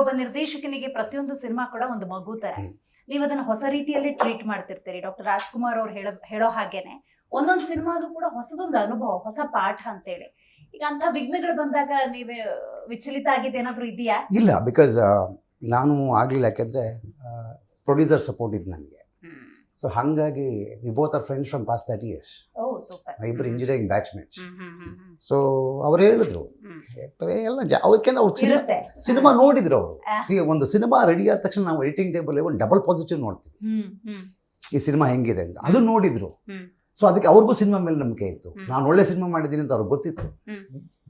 ಒಬ್ಬ ನಿರ್ದೇಶಕನಿಗೆ ಪ್ರತಿಯೊಂದು ಸಿನಿಮಾ ಕೂಡ ಒಂದು ಮಗು ತರ. ನೀವು ಅದನ್ನ ಹೊಸ ರೀತಿಯಲ್ಲಿ ಟ್ರೀಟ್ ಮಾಡ್ತಿರ್ತೀರಿ. ಡಾಕ್ಟರ್ ರಾಜ್ಕುಮಾರ್ ಅವ್ರು ಹೇಳೋ ಹೇಳೋ ಹಾಗೇನೆ ಒಂದೊಂದು ಸಿನಿಮಾದು ಕೂಡ ಹೊಸದೊಂದು ಅನುಭವ ಹೊಸ ಪಾಠ ಅಂತೇಳಿ. ಈಗ ಅಂತ ವಿಘ್ನಗಳು ಬಂದಾಗ ನೀವೇ ವಿಚಲಿತ ಆಗಿದ್ದು ಏನಾದ್ರು ಇದೆಯಾ ಇಲ್ಲ ಬಿಕಾಸ್ ನಾನು ಆಗ್ಲಿಲ್ಲ ಯಾಕಂದ್ರೆ ಪ್ರೊಡ್ಯೂಸರ್ ಸಪೋರ್ಟ್ ಇದ್ ನನಗೆ. ಸೊ ಹಾಗಾಗಿ we both are friends from past thirty years ಇಬ್ಬರು ಇಂಜಿನಿಯರಿಂಗ್ ಬ್ಯಾಚ್ಮೇಟ್ಸ್ ಸೊ ಅವ್ರು ಹೇಳಿದ್ರು ಎಲ್ಲ ಜಾ ಯಾಕೆಂದ್ರೆ ಅವ್ರು ಸಿನಿಮಾ ಸಿನಿಮಾ ನೋಡಿದ್ರು ಅವರು. ಒಂದು ಸಿನಿಮಾ ರೆಡಿ ಆದ ತಕ್ಷಣ ನಾವು ಎಡಿಟಿಂಗ್ ಟೇಬಲ್ ಒಂದು ಡಬಲ್ ಪಾಸಿಟಿವ್ ನೋಡ್ತೀವಿ. ಈ ಸಿನಿಮಾ ಹೆಂಗಿದೆ ಅಂತ. ಅದು ನೋಡಿದ್ರು. ಸೊ ಅದಕ್ಕೆ ಅವ್ರಿಗೂ ಸಿನಿಮಾ ಮೇಲೆ ನಂಬಿಕೆ ಇತ್ತು. ನಾನು ಒಳ್ಳೆ ಸಿನಿಮಾ ಮಾಡಿದ್ದೀನಿ ಅಂತ ಅವ್ರಿಗೆ ಗೊತ್ತಿತ್ತು.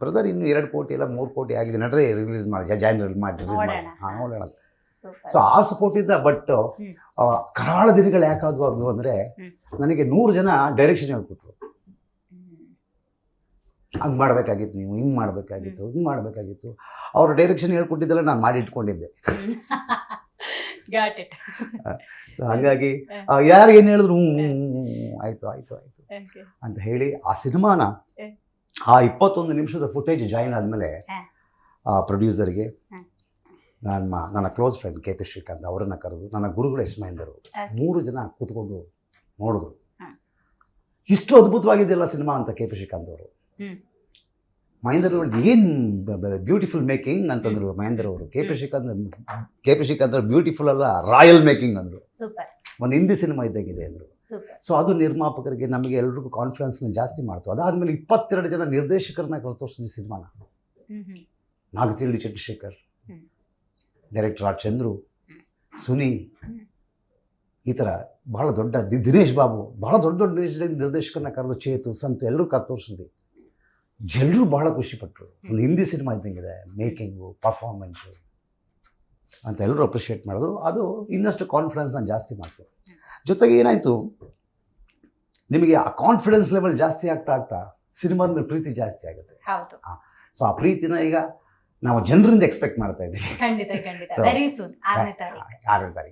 ಬ್ರದರ್ ಇನ್ನು ಎರಡು ಕೋಟಿ ಇಲ್ಲ ಮೂರು ಕೋಟಿ ಆಗಲಿ ನಡ್ರೆ ರಿಲೀಸ್ ಮಾಡಿ ಜಾನ್ವರಿ ಮಾಡಿ ರಿಲೀಸ್ ಮಾಡಿ. ಹಾಂ ನೋಡೋಣ ಸೂಪರ್ ಸೊ ಆ ಸಪೋರ್ಟ್ ಇದ್ದ ಬಟ್. ಕರಾಳ ದಿನಗಳು ಯಾಕಾದ್ವು ಅದು ಅಂದರೆ ನನಗೆ ನೂರು ಜನ ಡೈರೆಕ್ಷನ್ ಹೇಳ್ಕೊಟ್ರು. ಹಂಗೆ ಮಾಡಬೇಕಾಗಿತ್ತು ನೀವು ಹಿಂಗೆ ಮಾಡಬೇಕಾಗಿತ್ತು ಹಿಂಗೆ ಮಾಡಬೇಕಾಗಿತ್ತು. ಅವ್ರ ಡೈರೆಕ್ಷನ್ ಹೇಳ್ಕೊಟ್ಟಿದ್ದೆಲ್ಲ ನಾನು ಮಾಡಿ ಇಟ್ಕೊಂಡಿದ್ದೆ ಸೊ ಹಾಗಾಗಿ ಯಾರು ಏನು ಹೇಳಿದ್ರು ಹ್ಞೂ ಆಯಿತು ಆಯಿತು ಆಯ್ತು ಅಂತ ಹೇಳಿ ಆ ಸಿನಿಮಾನ ಆ ಇಪ್ಪತ್ತೊಂದು ನಿಮಿಷದ ಫುಟೇಜ್ ಜಾಯಿನ್ ಆದಮೇಲೆ ಆ ಪ್ರೊಡ್ಯೂಸರ್ಗೆ. ನನ್ನ ನನ್ನ close friend K P Srikanth ಅವರನ್ನು ಕರೆದು ನನ್ನ ಗುರುಗಳು ಎಸ್ ಮಹೇಂದರು ಮೂರು ಜನ ಕೂತ್ಕೊಂಡು ನೋಡಿದ್ರು. ಇಷ್ಟು ಅದ್ಭುತವಾಗಿದೆಯಲ್ಲ ಸಿನಿಮಾ ಅಂತ ಕೆ ಪಿ ಶ್ರೀಕಾಂತ್ ಅವರು. ಮಹೇಂದ್ರ ಅವರು ಏನು ಬ್ಯೂಟಿಫುಲ್ ಮೇಕಿಂಗ್ ಅಂತಂದ್ರು ಮಹೇಂದ್ರ ಅವರು K P. Srikanth K P Srikanth beautiful ಅಲ್ಲ ರಾಯಲ್ ಮೇಕಿಂಗ್ ಅಂದರು. ಸೂಪರ್ ಒಂದು ಹಿಂದಿ ಸಿನಿಮಾ ಇದ್ದಾಗಿದೆ ಅಂದರು. ಸೊ ಅದು ನಿರ್ಮಾಪಕರಿಗೆ ನಮಗೆ ಎಲ್ರಿಗೂ ಕಾನ್ಫಿಡೆನ್ಸ್ ಜಾಸ್ತಿ ಮಾಡ್ತು. ಅದಾದಮೇಲೆ ಇಪ್ಪತ್ತೆರಡು ಜನ ನಿರ್ದೇಶಕರನ್ನ ಕರೆದು ತೋರಿಸಿದ್ವಿ ಸಿನಿಮಾನ ನಾಗತಿಳ್ಳಿ ಚಂದ್ರಶೇಖರ್ ಡೈರೆಕ್ಟರ್ ಆರ್ ಚಂದ್ರು ಸುನಿ. ಈ ಥರ ಬಹಳ ದೊಡ್ಡ ದಿ- ದಿನೇಶ್ ಬಾಬು ಬಹಳ ದೊಡ್ಡ ದೊಡ್ಡ ನಿರ್ದೇಶ- ನಿರ್ದೇಶಕರನ್ನ ಕರೆದು ಚೇತು ಸಂತು ಎಲ್ಲರೂ ಕರೆ ತೋರಿಸಿದ್ವಿ ಎಲ್ಲರೂ ಬಹಳ ಖುಷಿಪಟ್ಟರು ಒಂದು ಹಿಂದಿ ಸಿನಿಮಾ ಇದ್ದಂಗಿದೆ ಮೇಕಿಂಗು ಪರ್ಫಾರ್ಮೆನ್ಸು ಅಂತ ಎಲ್ಲರೂ ಅಪ್ರಿಷಿಯೇಟ್ ಮಾಡಿದ್ರು. ಅದು ಇನ್ನಷ್ಟು ಕಾನ್ಫಿಡೆನ್ಸ್ನ ಜಾಸ್ತಿ ಮಾಡ್ತು. ಜೊತೆಗೆ ಏನಾಯಿತು? ನಿಮಗೆ ಆ ಕಾನ್ಫಿಡೆನ್ಸ್ ಲೆವೆಲ್ ಜಾಸ್ತಿ ಆಗ್ತಾ ಆಗ್ತಾ ಸಿನಿಮಾದ ಮೇಲೆ ಪ್ರೀತಿ ಜಾಸ್ತಿ ಆಗುತ್ತೆ. ಸೊ ಆ ಪ್ರೀತಿನ ಈಗ ನಾವು ಜನರಿಂದ ಎಕ್ಸ್ಪೆಕ್ಟ್ ಮಾಡ್ತಾ ಇದ್ದೀವಿ. ಆರನೇ ತಾರೀಕು.